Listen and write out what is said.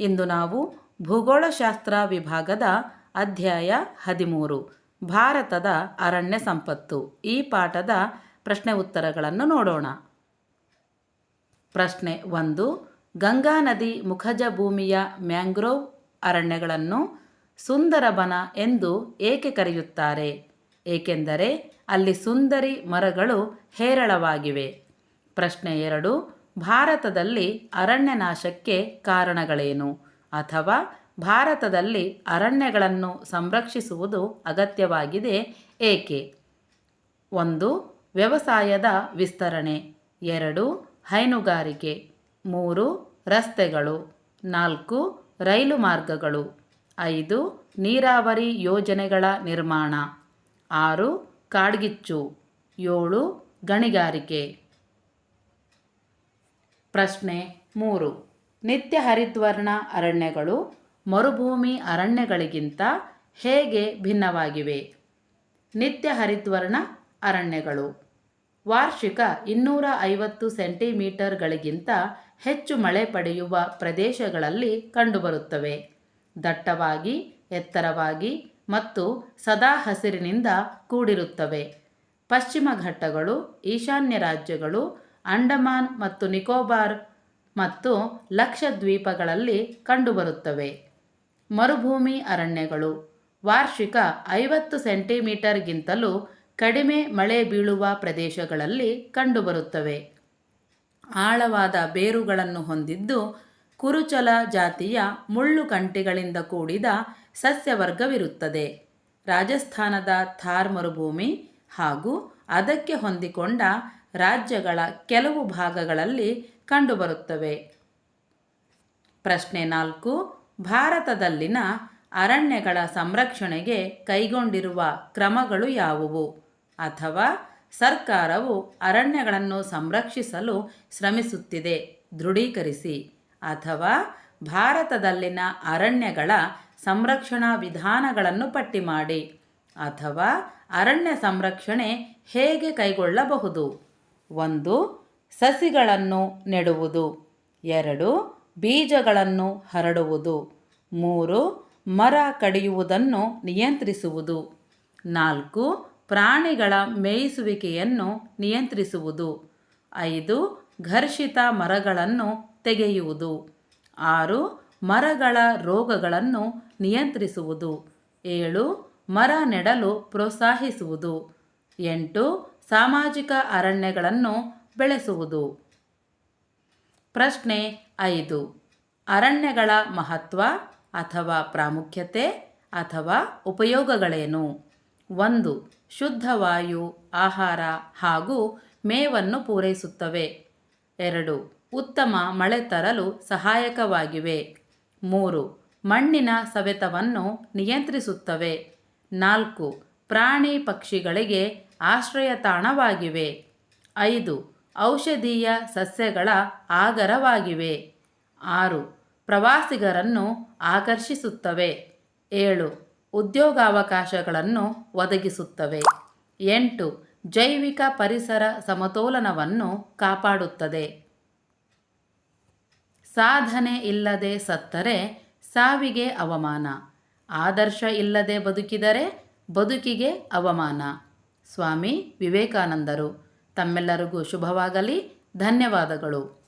ಇಂದು ನಾವು ಭೂಗೋಳಶಾಸ್ತ್ರ ವಿಭಾಗದ ಅಧ್ಯಾಯ ಹದಿಮೂರು, ಭಾರತದ ಅರಣ್ಯ ಸಂಪತ್ತು. ಈ ಪಾಠದ ಪ್ರಶ್ನೆ ಉತ್ತರಗಳನ್ನು ನೋಡೋಣ. ಪ್ರಶ್ನೆ ಒಂದು, ಗಂಗಾ ನದಿ ಮುಖಜ ಭೂಮಿಯ ಮ್ಯಾಂಗ್ರೋವ್ ಅರಣ್ಯಗಳನ್ನು ಸುಂದರಬನ ಎಂದು ಏಕೆ ಕರೆಯುತ್ತಾರೆ? ಏಕೆಂದರೆ ಅಲ್ಲಿ ಸುಂದರಿ ಮರಗಳು ಹೇರಳವಾಗಿವೆ. ಪ್ರಶ್ನೆ ಎರಡು ಭಾರತದಲ್ಲಿ ಅರಣ್ಯನಾಶಕ್ಕೆ ಕಾರಣಗಳೇನು? ಅಥವಾ ಭಾರತದಲ್ಲಿ ಅರಣ್ಯಗಳನ್ನು ಸಂರಕ್ಷಿಸುವುದು ಅಗತ್ಯವಾಗಿದೆ ಏಕೆ? ಒಂದು, ವ್ಯವಸಾಯದ ವಿಸ್ತರಣೆ. ಎರಡು, ಹೈನುಗಾರಿಕೆ. ಮೂರು, ರಸ್ತೆಗಳು. ನಾಲ್ಕು, ರೈಲು ಮಾರ್ಗಗಳು. ಐದು, ನೀರಾವರಿ ಯೋಜನೆಗಳ ನಿರ್ಮಾಣ. ಆರು, ಕಾಡ್ಗಿಚ್ಚು. ಏಳು, ಗಣಿಗಾರಿಕೆ. ಪ್ರಶ್ನೆ ಮೂರು. ನಿತ್ಯ ಹರಿದ್ವರ್ಣ ಅರಣ್ಯಗಳು ಮರುಭೂಮಿ ಅರಣ್ಯಗಳಿಗಿಂತ ಹೇಗೆ ಭಿನ್ನವಾಗಿವೆ? ನಿತ್ಯ ಹರಿದ್ವರ್ಣ ಅರಣ್ಯಗಳು ವಾರ್ಷಿಕ ಇನ್ನೂರ ಐವತ್ತು ಸೆಂಟಿಮೀಟರ್ಗಳಿಗಿಂತ ಹೆಚ್ಚು ಮಳೆ ಪಡೆಯುವ ಪ್ರದೇಶಗಳಲ್ಲಿ ಕಂಡುಬರುತ್ತವೆ. ದಟ್ಟವಾಗಿ, ಎತ್ತರವಾಗಿ ಮತ್ತು ಸದಾ ಹಸಿರಿನಿಂದ ಕೂಡಿರುತ್ತವೆ. ಪಶ್ಚಿಮ ಘಟ್ಟಗಳು, ಈಶಾನ್ಯ ರಾಜ್ಯಗಳು ಅಂಡಮಾನ್ ಮತ್ತು ನಿಕೋಬಾರ್ ಮತ್ತು ಲಕ್ಷದ್ವೀಪಗಳಲ್ಲಿ ಕಂಡುಬರುತ್ತವೆ. ಮರುಭೂಮಿ ಅರಣ್ಯಗಳು. ವಾರ್ಷಿಕ ಐವತ್ತು ಸೆಂಟಿಮೀಟರ್ಗಿಂತಲೂ ಕಡಿಮೆ ಮಳೆ ಬೀಳುವ ಪ್ರದೇಶಗಳಲ್ಲಿ ಕಂಡುಬರುತ್ತವೆ. ಆಳವಾದ ಬೇರುಗಳನ್ನು ಹೊಂದಿದ್ದು ಕುರುಚಲ ಜಾತಿಯ ಮುಳ್ಳು ಕಂಟಿಗಳಿಂದ ಕೂಡಿದ ಸಸ್ಯವರ್ಗವಿರುತ್ತದೆ. ರಾಜಸ್ಥಾನದ ಥಾರ್ ಮರುಭೂಮಿ ಹಾಗೂ ಅದಕ್ಕೆ ಹೊಂದಿಕೊಂಡ ರಾಜ್ಯಗಳ ಕೆಲವು ಭಾಗಗಳಲ್ಲಿ ಕಂಡುಬರುತ್ತವೆ. ಪ್ರಶ್ನೆ ನಾಲ್ಕು, ಭಾರತದಲ್ಲಿನ ಅರಣ್ಯಗಳ ಸಂರಕ್ಷಣೆಗೆ ಕೈಗೊಂಡಿರುವ ಕ್ರಮಗಳು ಯಾವುವು? ಅಥವಾ ಸರ್ಕಾರವು ಅರಣ್ಯಗಳನ್ನು ಸಂರಕ್ಷಿಸಲು ಶ್ರಮಿಸುತ್ತಿದೆ, ದೃಢೀಕರಿಸಿ. ಅಥವಾ ಭಾರತದಲ್ಲಿನ ಅರಣ್ಯಗಳ ಸಂರಕ್ಷಣಾ ವಿಧಾನಗಳನ್ನು ಪಟ್ಟಿ ಮಾಡಿ. ಅಥವಾ ಅರಣ್ಯ ಸಂರಕ್ಷಣೆ ಹೇಗೆ ಕೈಗೊಳ್ಳಬಹುದು? ಒಂದು, ಸಸಿಗಳನ್ನು ನೆಡುವುದು. ಎರಡು, ಬೀಜಗಳನ್ನು ಹರಡುವುದು. ಮೂರು, ಮರ ಕಡಿಯುವುದನ್ನು ನಿಯಂತ್ರಿಸುವುದು. ನಾಲ್ಕು, ಪ್ರಾಣಿಗಳ ಮೇಯಿಸುವಿಕೆಯನ್ನು ನಿಯಂತ್ರಿಸುವುದು. ಐದು, ಘರ್ಷಿತ ಮರಗಳನ್ನು ತೆಗೆಯುವುದು. ಆರು, ಮರಗಳ ರೋಗಗಳನ್ನು ನಿಯಂತ್ರಿಸುವುದು. ಏಳು ಮರ ನೆಡಲು ಪ್ರೋತ್ಸಾಹಿಸುವುದು. ಎಂಟು, ಸಾಮಾಜಿಕ ಅರಣ್ಯಗಳನ್ನು ಬೆಳೆಸುವುದು. ಪ್ರಶ್ನೆ ಐದು, ಅರಣ್ಯಗಳ ಮಹತ್ವ ಅಥವಾ ಪ್ರಾಮುಖ್ಯತೆ ಅಥವಾ ಉಪಯೋಗಗಳೇನು? ಒಂದು, ಶುದ್ಧ ವಾಯು, ಆಹಾರ ಹಾಗೂ ಮೇವನ್ನು ಪೂರೈಸುತ್ತವೆ. ಎರಡು, ಉತ್ತಮ ಮಳೆ ತರಲು ಸಹಾಯಕವಾಗಿವೆ. ಮೂರು, ಮಣ್ಣಿನ ಸವೆತವನ್ನು ನಿಯಂತ್ರಿಸುತ್ತವೆ. ನಾಲ್ಕು, ಪ್ರಾಣಿ ಪಕ್ಷಿಗಳಿಗೆ ಆಶ್ರಯ ತಾಣವಾಗಿವೆ ಐದು, ಔಷಧೀಯ ಸಸ್ಯಗಳ ಆಗರವಾಗಿವೆ. ಆರು, ಪ್ರವಾಸಿಗರನ್ನು ಆಕರ್ಷಿಸುತ್ತವೆ. ಏಳು, ಉದ್ಯೋಗಾವಕಾಶಗಳನ್ನು ಒದಗಿಸುತ್ತವೆ. ಎಂಟು, ಜೈವಿಕ ಪರಿಸರ ಸಮತೋಲನವನ್ನು ಕಾಪಾಡುತ್ತದೆ. ಸಾಧನೆ ಇಲ್ಲದೆ ಸತ್ತರೆ ಸಾವಿಗೆ ಅವಮಾನ. ಆದರ್ಶ ಇಲ್ಲದೆ ಬದುಕಿದರೆ ಬದುಕಿಗೆ ಅವಮಾನ. ಸ್ವಾಮಿ ವಿವೇಕಾನಂದರು. ತಮ್ಮೆಲ್ಲರಿಗೂ ಶುಭವಾಗಲಿ. ಧನ್ಯವಾದಗಳು.